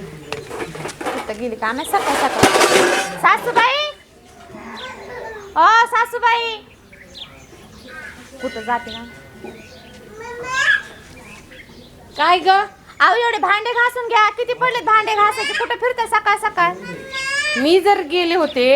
कुठं गेली का नाही सकाळ सकाळ? सासूबाई? ओ सासूबाई! कुठं जाते ना? काय ग? आऊ एवढे भांडे घासून घ्या. किती पडले भांडे घासायचे? कुठं फिरते सकाळ सकाळ? मी जर गेले होते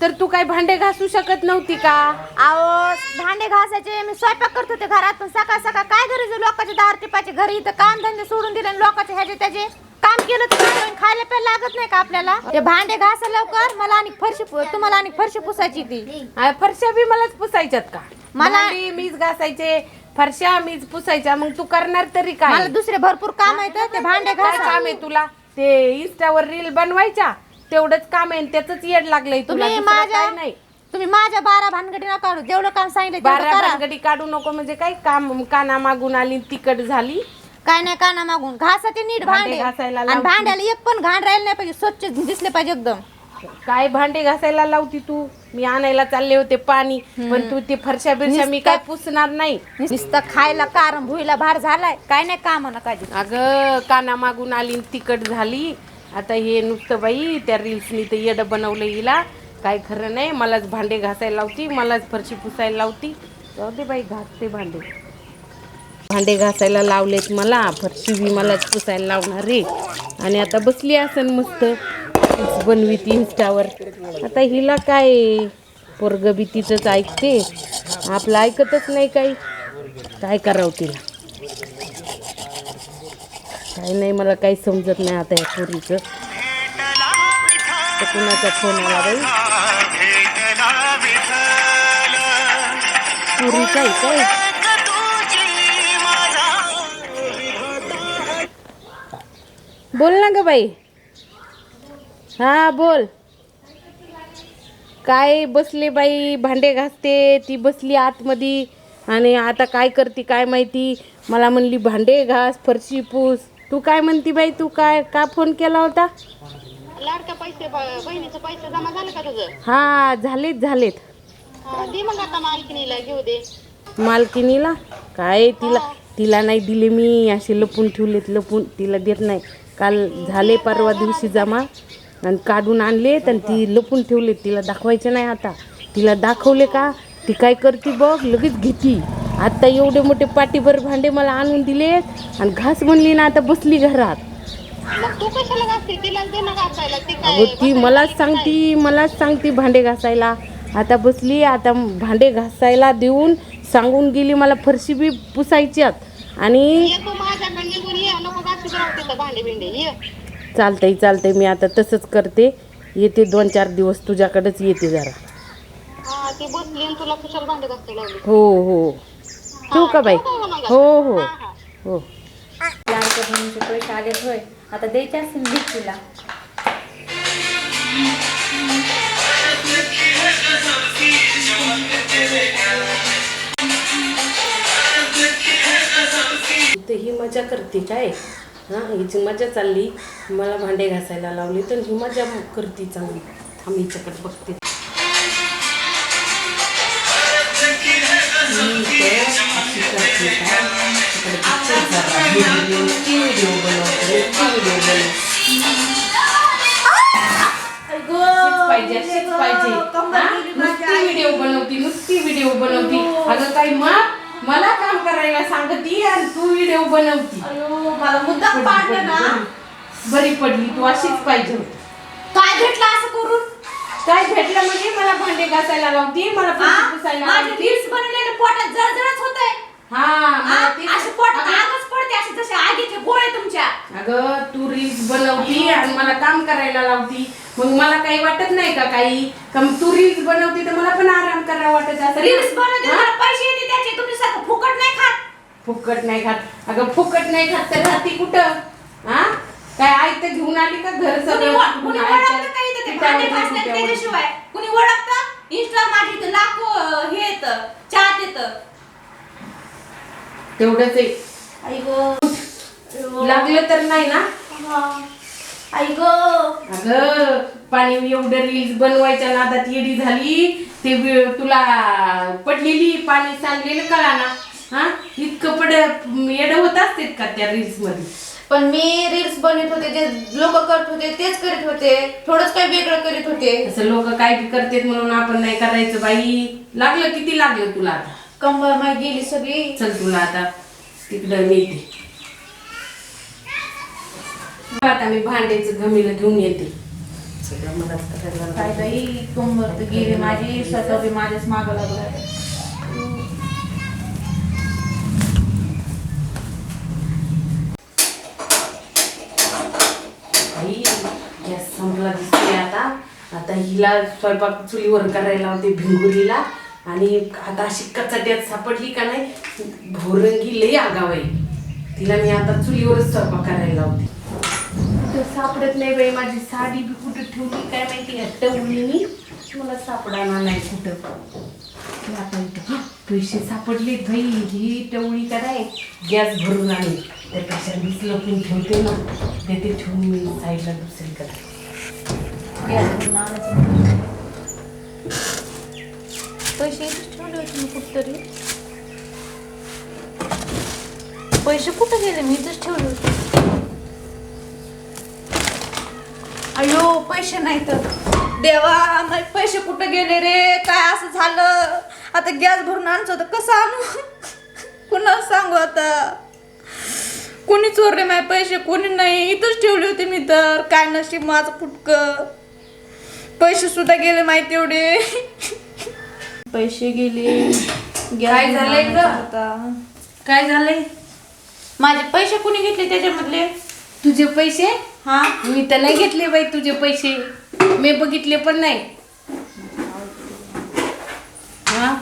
तर तू काय भांडे घासू शकत नव्हती का? अहो भांडे घासायचे मी स्वयंपाक करत होते घरात पण सकाळ सकाळ काय गरज लोकांचे दार टिपाचे घरी? इथं काम धंदे सोडून दिले आणि लोकांचे ह्याचे त्याचे काम केलं तर काय? होईल? खायला प्यायला लागत नाही का आपल्याला? ते भांडे घासा लवकर मला आणि फरशी पु- तुम्हाला आणि फरशी पुसायची ती. आ, फरशा बी मलाच पुसायच्यात का? मला- भांडी मीच घासायचे फरशा मीच पुसायच्या मग तू करणार तरी मला काय दुसरे भरपूर काम आहेत ते भांडे काय घासा. काम आहे तुला? ते इंस्टावर रील बनवायच्या तेवढंच काम आहे त्याच येड लागलंय तुला. तुम्ही दुसरं माझ्या काय नाही. तुम्ही माझ्या बारा भानगडी नका काढू जेवढं काम सांगितलं तेवढं बारा करा. भानगडी काढू नको म्हणजे काय? काम काना मागून आली तिकट झाली. काय नाही काना मागून. घासा ते नीट भांडे भांडे. घासायला आणि लावते. भांड्याला एक पण घाण राहिलं नाही पाहिजे. स्वच्छ दिसले पाहिजे एकदम. काय भांडे घासायला लावती तू? मी आणायला चालले होते पाणी पण तू ते फरशा बिरशा मी काय पुसणार नाही. नुसतं खायला कारम भुईला भार झालाय. काय नाही काम ना काजी अगं काना मागून आली न तिकट झाली. आता हे नुसतं बाई त्या रील्सनी तर येडं बनवलं हिला. काय खरं नाही मलाच भांडे घासायला लावती मलाच फरशी पुसायला लावती. जाऊ दे बाई घासते भांडे. भांडे घासायला लावलेत मला फरशी बी मलाच पुसायला लावणार रे आणि आता बसली असेल मस्त रील्स बनवीती इंस्टावर. आता हिला काय पोरग भीतीच तिचंच ऐकते. आपलं ऐकतच नाही काही. काय करावं तिला? काही नाही मला काही समजत नाही आता या पोरीचं. तर कुणाचा फोन आला बाई? पोरीचा आहे काय? बोल ना ग बाई. हा बोल. काय बसले बाई भांडे घासते ती बसली आतमध्ये. आणि आता काय करते काय माहिती? मला म्हणली भांडे घास फरशी पूस. तू काय म्हणती बाई? तू काय का फोन केला होता? लाडका पैसे बहिणीचे पैसे जमा झाले का तुझं? हा झालेत झालेत. हा, दे मग आता मालकिनीला घेऊ दे. मालकिनीला? काय तिला तिला नाही दिले मी असे लपून ठेवलेत लपून तिला देत नाही. काल झाले परवा दिवशी जमा आणि काढून आणलेत आणि ती लपून ठेवलेत तिला दाखवायचे नाही आता. तिला दाखवले का? ती काय करते बघ लगेच घेती. आता एवढे मोठे पाठीभर भांडे मला आणून दिलेत आणि घास म्हणली ना आता बसली घरात. मग तू कशाला घासते तिला दे ना घासायला ती काय अगं ती मलाच सांगती मलाच सांगती भांडे घासायला. आता बसली आता भांडे घासायला देऊन सांगून गेली मला फरशी बी पुसायच्यात आणि ये तू माझ्याकडे निघून ये नको घासत राहू तिथं भांडे बिंडे ये. चालतंय चालतंय मी आता तसंच करते. येते दोन चार दिवस तुझ्याकडेच येते जरा. हा ती बसली आणि तुला कुशाला भांडे घासायला लावली. हो हो. ठेवू का बाई? ठेवू का मग? हो हो. हा, हा. हो. बहिणीचे पैसे होय आता द्यायचे असतील भिक्षीला तर ही मजा करते काय? हां हिची मजा चालली. मला भांडे घासायला लावली तर ही मजा करते चांगली. हिच्याकडे बघते. ही तर अशी करते का? तिकडे बघते जरा. व्हिडिओ, ती व्हिडिओ बनवते, ती व्हिडिओ बनवते. अशीच पाहिजे व्हिडिओ बनवती नुसती व्हिडिओ बनवती अगं काही मग मला काम करायला सांगती आणि तू व्हिडिओ बनवती मला मुद्दा पाडलं ना बरी पडली तू अशीच पाहिजे होती काय भेटलं असं करून काय भेटलं म्हणजे मला भांडे घासायला लावती मला पुसायला माझे लावती रील्स बनवलेले पोटात जळजळच होतंय हा आगच पडते असे जसे आगीचे गोळे तुमच्या. अगं तू रील्स बनवती आणि मला काम करायला लावती. मग मला काही वाटत नाही का काही? का मग तू रील्स बनवती तर मला पण आराम करावा वाटत असं रील्स बनवते मला पैसे येते त्याचे तुम्ही सारखं फुकट नाही खात. फुकट नाही खात. अगं फुकट नाही खात तर राहते कुठं? हा? काय आयत घेऊन आली का घर कुणी सगळं? कुठून कुणी? ओळखतं का इथं ते पिठावरती, भांडे घासलेत पिठावरती. त्याच्याशिवाय? कुणी ओळखतं? इंस्टा माझी लाखो हे येतं चाट येतं. तेवढंच आहे. आई गो. लागलं तर नाही ना? आई गो. अगं पाणी एवढं रील्स बनवायच्या नादात येडी झाली. ते तुला पडलेली पाणी सांडलेलं कळा ना. हा? इतकं पड येड होत असते का त्या रील्समध्ये? पण मी रील्स बनवत होते जे लोक करत होते तेच करीत होते. थोडंच काही वेगळं करीत होते. असं लोक काय करतात म्हणून आपण नाही करायचं बाई. लागलं किती लागलं तुला आता? कंबर माय गेली सगळी. चल तुला आता तिकडं नेते. आता मी भांड्याचं घमीला घेऊन येते. सगळं मला काय. बाई कंबर तर गेली माझी स्वतः बी माझ्याच मागं लागला. गॅस संपला दिसतोय आता. आता हिला स्वयंपाक चुलीवर करायला होते भिंगुरीला. आणि आता अशी कचाट्यात सापडली का नाही? भोरंगी लई आगाव आहे. तिला मी आता चुलीवरच स्वयंपाक करायला होते कुठं सापडत नाही बाई माझी साडी बी कुठं ठेवली? काय माहिती? हटवली मी. मला सापडाना नाही कुठं. आता इथं, हं, पैसे सापडले भाई ही टवळी काय गॅस भरून आली. त्या कशा मीच लपून ठेवते ना? ते ठेवून मी साईडला दुसरीकडे. पैसे ठेवले होते मी कुठतरी. पैसे कुठं गेले? मी इथंच ठेवले होते. अयो पैसे नाही तर. देवा माझे पैसे कुठं गेले रे? काय असं झालं? आता गॅस भरून आणायचं होतं. कसं आणू? कुणाला सांगू आता? कोणी चोरले माझे पैसे? कोणी नाही? इथंच ठेवले होते मी तर. काय नशीब माझं फुटकं. पैसे सुद्धा गेले माहिती एवढे. पैसे गेले काय झालंय ग? आता. काय झालंय? माझे पैसे कुणी घेतले त्याच्यामधले? तुझे पैसे? हा. मी तर नाही घेतले बाई तुझे पैसे. मी बघितले पण नाही. हा?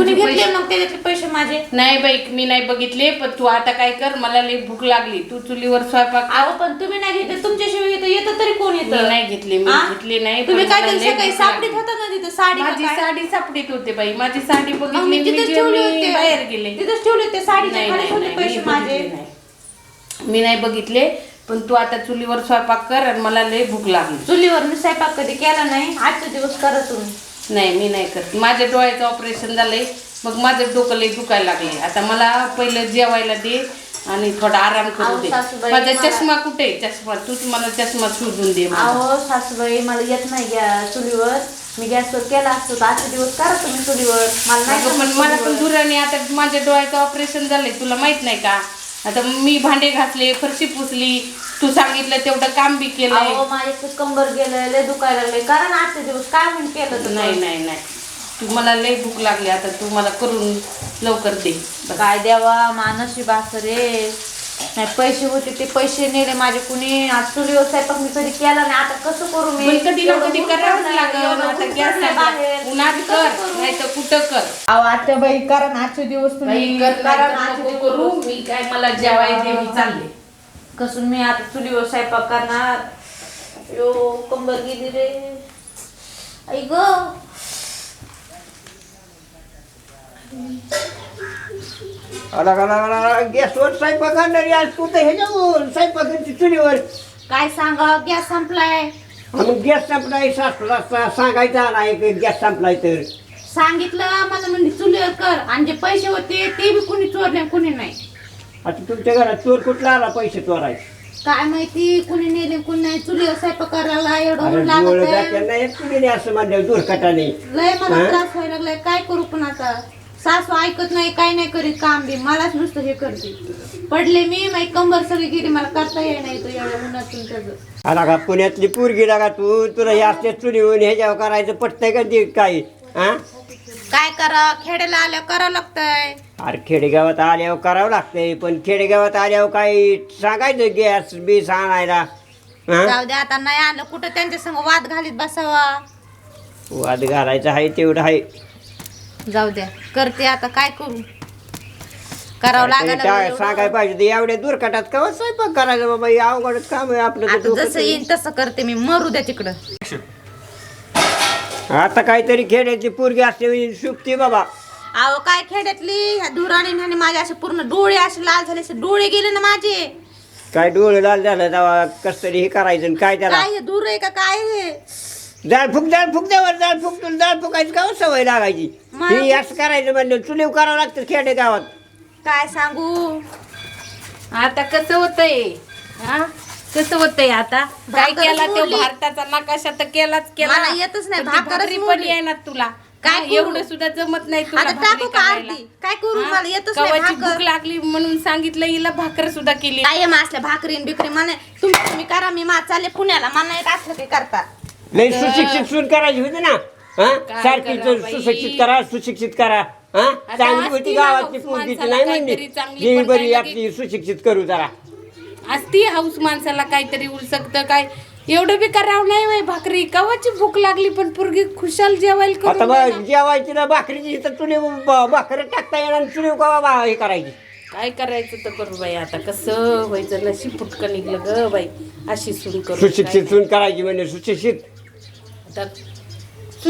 कुणी तुझे घेतले पैसे- मग त्याच्यातले पैसे माझे? नाही बाई मी नाही बघितले पण तू आता काय कर मला लई भूक लागली. तू चुलीवर स्वयंपाक अहो पण तुम्ही नाही घेतले तुमच्याशिवाय येतं येतं तरी कोण मी येतं नाही घेतले मी? घेतले नाही तुम्ही पण काय मला तरी भूक सापडीत लागली. होता ना तिथं? साडी माझी काय? साडी सापडीत होते बाई माझी साडी मग बघितली मी मी तिथेच ठेवले होते. बाहेर गेले. तिथेच ठेवले होते साडीच्या नाही, खाली नाही, ठेवले नाही, पैसे मी माझे. बघितले नाही. मी नाही बघितले पण तू आता चुलीवर स्वयंपाक कर आणि मला लई भूक लागली. चुलीवर मी स्वयंपाक कधी केला नाही? आजचे दिवस करा तुम्ही. नाही मी नाही करत. माझ्या डोळ्याचं ऑपरेशन झालंय. मग माझं डोकं लई दुखायला लागले आता मला पहिलं जेवायला दे आणि थोडा आराम करू अहो, दे. सासूबाई, माझा मला- चष्मा कुठे आहे? चष्मा तूच मला चष्मा शोधून दे मला. अहो सासूबाई मला येत नाही गॅस चुलीवर. मी गॅसवर केला असतो तर आजचे दिवस करा तुम्ही चुलीवर. मला नाही अगं, पण मला पण. दुराने आता माझ्या डोळ्याचं ऑपरेशन झालंय. तुला माहीत नाही का? आता मी भांडे घासले फरशी पुसली तू सांगितलं तेवढं काम बी अहो माझे खूप कंबर गेलंय लय दुखायला लागले. कारण आजचे दिवस काय म्हणून केलं तर नाही नाही नाही. तू मला लई भूक लागली आता तू मला करून लवकर दे. काय द्यावा मानसी बास रे नाही पैसे होते ते पैसे नेले माझे. कुणी आज चुलीवर स्वयंपाक मी कधी केला नाही आता कसं करू मी? पण कधी ना कधी पडलंय, लागल आता गॅस बाहेर. उन्हात कर कसं करू? नाही तर कुठं कर? अहो आता बाई कारण आजचे दिवस तुम्ही कर आजचे करू. मी काय मला जेवाय दे मी चालले. कसून मी आता चुलीवर स्वयंपाक करणार? यो कंबर गेली रे. आई ग. अला अला अला गॅसवर स्वयंपाक करणारी आज तू तर ह्याच्यावर स्वयंपाक चुलीवर. काय सांगा गॅस संपलाय. मग गॅस संपलाय सासरा सांगायचं आला एक गॅस संपलाय तर. सांगितलं मला म्हणजे चुलीवर कर. आणि जे पैसे होते ते बी कुणी चोरले कुणी नाही. आता तुमच्या घरात चोर कुठला आला पैसे चोरायचे काय माहिती कुणी नेले कुणी नाही. चुलीवर स्वयंपाक करायला एवढं अरे ऊन डोळ लागत जाते आहे. नाही चुलीने असं म्हणलं दुर्घटाने लय मला हा? त्रास व्हायला लागलाय. काय करू पण आता? सासू ऐकत नाही काय नाही करीत काम बी. मलाच नुसतं हे करते. पडले मी माझी कंबर सगळी गेली मला करता येई नाही तो एवढ्या उन्हातून त्याचं. आला का पुण्यातली पोरगी लागा तू? तुला हे असते चुलीवर ह्याच्यावर करायचं पटतंय का ते काय हा काय करा? खेड्याला आल्यावर करावं लागतंय. अरे खेडेगावात आल्यावर करावं लागतंय पण खेडेगावात आल्यावर काही सांगायचं गॅस बीस आणायला हा जाऊ दे आता नाही आणलं कुठं त्यांच्या संग वाद घालीत बसावा? वाद घालायचं आहे तेवढं आहे. जाऊ द्या करते आता काय करू? करावं लागलं काय एवढं. सांगायला पाहिजे ते एवढ्या दुर्घटात का स्वयंपाक करायचं बाबा? हे अवघडच काम आहे आपलं तर आता डोकं जसं येईन तसं करते मी. मरू द्या तिकडं. आता काहीतरी खेड्याची पोरगी असते सुकते बाबा. अहो काय खेड्यातली? ह्या धुराणी ह्याने माझे असे पूर्ण डोळे असे लाल झाले असे डोळे गेले ना माझे. काय डोळे लाल झालं तेव्हा कस तरी हे करायचं आणि काय त्याला? काय हे धूर आहे का? काय हे? जाळ फुक जाळ फुक देवर जाळ फुक तुला जाळ फुकायची का हो सवय लागायची मग? ही असं करायचं म्हणलं चुलीव करावं लागतं खेडे गावात काय सांगू आता कसं होतंय हा कसं होतंय आता काय भाकरच केला तो मोडली. भारताचा नकाशा तर केलाच केला मला येतच नाही, पण ती भाकरच भाकरी पण मोडली. येणार तुला काय काय करू? एवढं सुद्धा जमत नाही तुला आता भाकरी टाकू का करायला. अर्धी? काय करू? हा? मला येतच नाही कवाची भाकर. भूक लागली म्हणून सांगितलं हिला भाकर सुद्धा केली कायम असल्या भाकरीन बिकरी म्हणे तुम्ही तुम्ही करा मी मा चालले पुण्याला मला येत असलं काही करता लई सुशिक्षित सून करायची होती ना? हा? सारखी बाई? सुशिक्षित करा सुशिक्षित करा. हा? चांगली असती होती ना गावातली पोरगी ती माणसाला नाही काहीतरी म्हणली चांगली जी पण बरी आपली सुशिक्षित करू जरा. असती हाऊस माणसाला काहीतरी उलसकत काय? एवढं बी करावं नाही वय भाकरी. कवाची भूक लागली पण पोरगी खुशाल जेवायला आता करून मग. जेवायची ना भाकरीची तर तुला भाकरी टाकता येणार चुलीव का बा- हे करायची? काय करायचं तर करू बाई आता? कसं व्हायचं? नशीब फुटकं निघलं ग बाई. अशी सुरू करू सुशिक्षित सून करायची? म्हणजे सुशिक्षित. आता